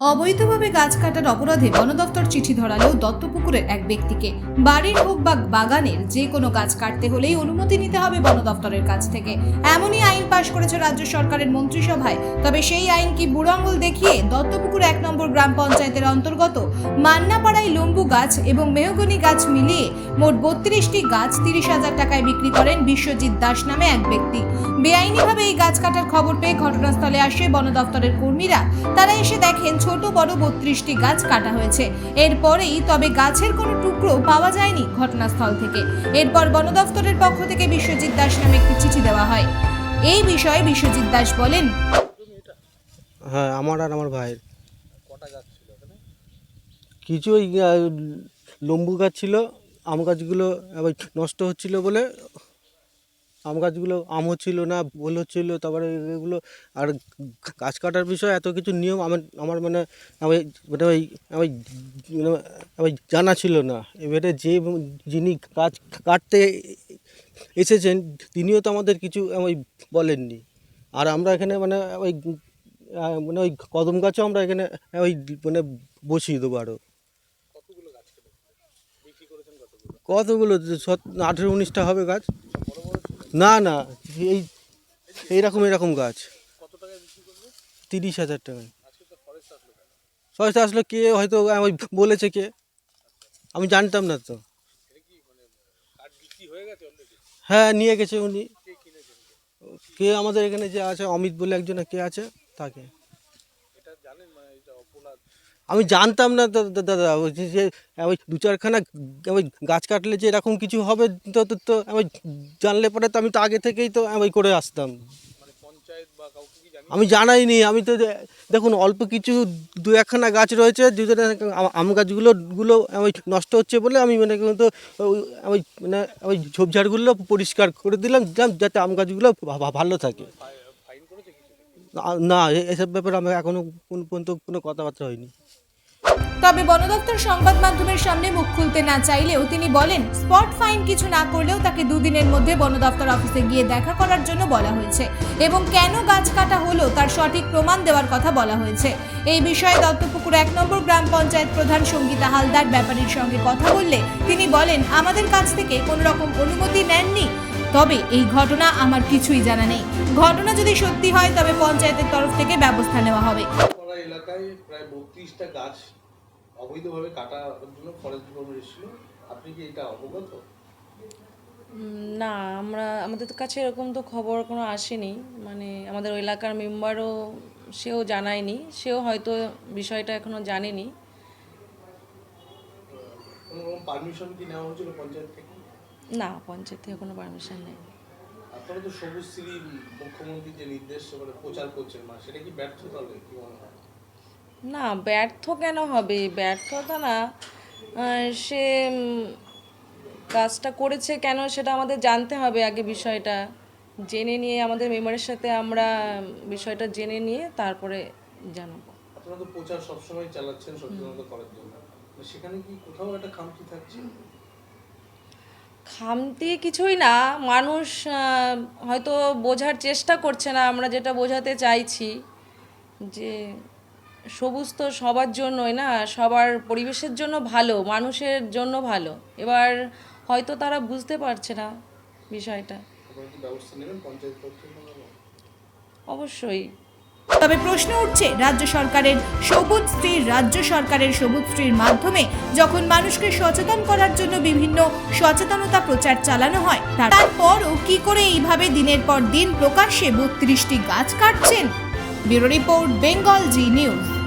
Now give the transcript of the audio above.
অবৈধভাবে গাছ কাটার অপরাধে বন দপ্তর চিঠি ধরালেও দত্তপুকুরের এক ব্যক্তিকে। বাড়ির হোক বা বাগানের যে কোনো গাছ কাটতে হলেই অনুমতি নিতে হবে বন দপ্তরের কাছ থেকে। এমনই আইন পাশ করেছে রাজ্য সরকারের মন্ত্রিসভায়। তবে সেই আইন কি বুড়ো দেখিয়ে দত্তপুকুর এক নম্বর গ্রাম পঞ্চায়েতের অন্তর্গত মান্নাপাড়ায় লম্বু গাছ এবং মেহগনি গাছ মিলিয়ে মোট বত্রিশটি গাছ তিরিশ হাজার টাকায় বিক্রি করেন বিশ্বজিৎ দাস নামে এক ব্যক্তি। বেআইনিভাবে এই গাছ কাটার খবর পেয়ে ঘটনাস্থলে আসে বন দপ্তরের কর্মীরা। তারা এসে দেখেন ছোট বড় বত্রিশটি গাছ কাটা হয়েছে। এরপরেই তবে গাছের কোনো টুকরো পাওয়া যায়নি ঘটনাস্থল থেকে। এরপর বন দফতরের পক্ষ থেকে বিশ্বজিৎ দাস নামে একটি চিঠি দেওয়া হয়। এই বিষয়ে বিশ্বজিৎ দাস বলেন হ্যাঁ আমার আর আমার ভাইয়ের। কিছু ওই লম্বু গাছ ছিল আম গাছগুলো আবার নষ্ট হচ্ছিল বলে আম গাছগুলো আম হচ্ছিল না ভুল হচ্ছিল তারপরে এগুলো আর গাছ কাটার বিষয়ে এত কিছু নিয়ম আমার আমার মানে আমি মানে ওই আমি মানে আমি জানা ছিল না। এবারে যে যিনি গাছ কাটতে এসেছেন তিনিও তো আমাদের কিছু আমি বলেননি। আর আমরা এখানে মানে ওই মানে ওই কদম গাছও আমরা এখানে ওই মানে বসিয়ে দেবো আরও। কতগুলো? সত- আঠেরো উনিশটা হবে গাছ। না না, এই, এইরকম এরকম গাছ। তিরিশ হাজার টাকায়। ফরেস্ট আসলো কে হয়তো আমি বলেছে কে? আমি জানতাম না তো। হ্যাঁ নিয়ে গেছে উনি। কে আমাদের এখানে যে আছে, অমিত বলে একজন কে আছে, তাকে। আমি জানতাম না দাদা ওই যে- ওই দু চারখানা ওই গাছ কাটলে যে এরকম কিছু হবে, তো, তো- আমি জানলে পরে তো আমি তো আগে থেকেই তো আমি করে আসতাম। আমি জানাইনি, আমি তো দেখুন, অল্প কিছু দু একখানা গাছ রয়েছে দুজনে আম গাছগুলো, গুলো আমি নষ্ট হচ্ছে বলে আমি মানে কিন্তু ওই- আমি মানে ওই ঝোপঝাড়গুলো পরিষ্কার করে দিলাম যাতে আম গাছগুলো ভালো থাকে। না- এসব ব্যাপারে আমার এখনও কোন পর্যন্ত কোনো কথাবার্তা হয়নি। তবে বন দপ্তর সংবাদ মাধ্যমের সামনে মুখ খুলতে না চাইলেও তিনি বলেন, স্পট ফাইন কিছু না করলেও তাকে দুদিনের মধ্যে বন দপ্তর অফিসে গিয়ে দেখা করার জন্য বলা হয়েছে এবং কেন গাছ কাটা হলো তার সঠিক প্রমাণ দেওয়ার কথা বলা হয়েছে। এই বিষয়ে দত্তপুকুর এক নম্বর গ্রাম পঞ্চায়েত প্রধান সঙ্গীতা হালদার ব্যাপারীর সঙ্গে কথা বললে তিনি বলেন, আমাদের কাছ থেকে কোনো রকম অনুমতি নেননি। তবে এই ঘটনা আমার কিছুই জানা নেই। ঘটনা যদি সত্যি হয়, তবে পঞ্চায়েতের তরফ থেকে ব্যবস্থা নেওয়া হবে। পাড়া এলাকায় প্রায় বত্রিশটা গাছ অবৈধভাবে কাটার জন্য ফরেস্ট ডিপার্টমেন্ট এসেছিল। আপনি কি এটা অবগত? না আমরা আমাদের তো কাছে এরকম তো খবর কোনো আসেনি। মানে আমাদের ওই এলাকার মেম্বারও সেও জানায়নি। সেও হয়তো বিষয়টা এখনও জানেনি। পারমিশন কি নেওয়া হয়েছিল পঞ্চায়েত থেকে? না পঞ্চায়েত থেকে কোনো পারমিশন নেই আপনারা তো সবুজ শ্রী মুখ্যমন্ত্রী যে নির্দেশ মানে প্রচার করছেন মা সেটা কি ব্যর্থ তাহলে কি মনে হয়? না ব্যর্থ কেন হবে? ব্যর্থতা না সে কাজটা করেছে কেন সেটা আমাদের জানতে হবে আগে বিষয়টা। জেনে নিয়ে আমাদের মেম্বারের সাথে আমরা বিষয়টা জেনে নিয়ে তারপরে জানাব। আপনারা তো প্রচার সবসময় চালাচ্ছেন সচেতনতা করার জন্য। সেখানে কি কোথাও একটা খামতি থাকছে? খামতি কিছুই না মানুষ হয়তো বোঝার চেষ্টা করছে না আমরা যেটা বোঝাতে চাইছি যে সবুজ তো সবার জন্যই না সবার পরিবেশের জন্য ভালো মানুষের জন্য ভালো। এবার হয়তো তারা বুঝতে পারছে না বিষয়টা? অবশ্যই। তবে প্রশ্ন উঠছে, রাজ্য সরকারের সবুজ স্ত্রীর রাজ্য সরকারের সবুজ স্ত্রীর মাধ্যমে যখন মানুষকে সচেতন করার জন্য বিভিন্ন সচেতনতা প্রচার চালানো হয় তার- তারপরও কি করে এইভাবে দিনের পর দিন প্রকাশ্যে বত্রিশটি গাছ কাটছেন? Bureau report, Bengal Zee News.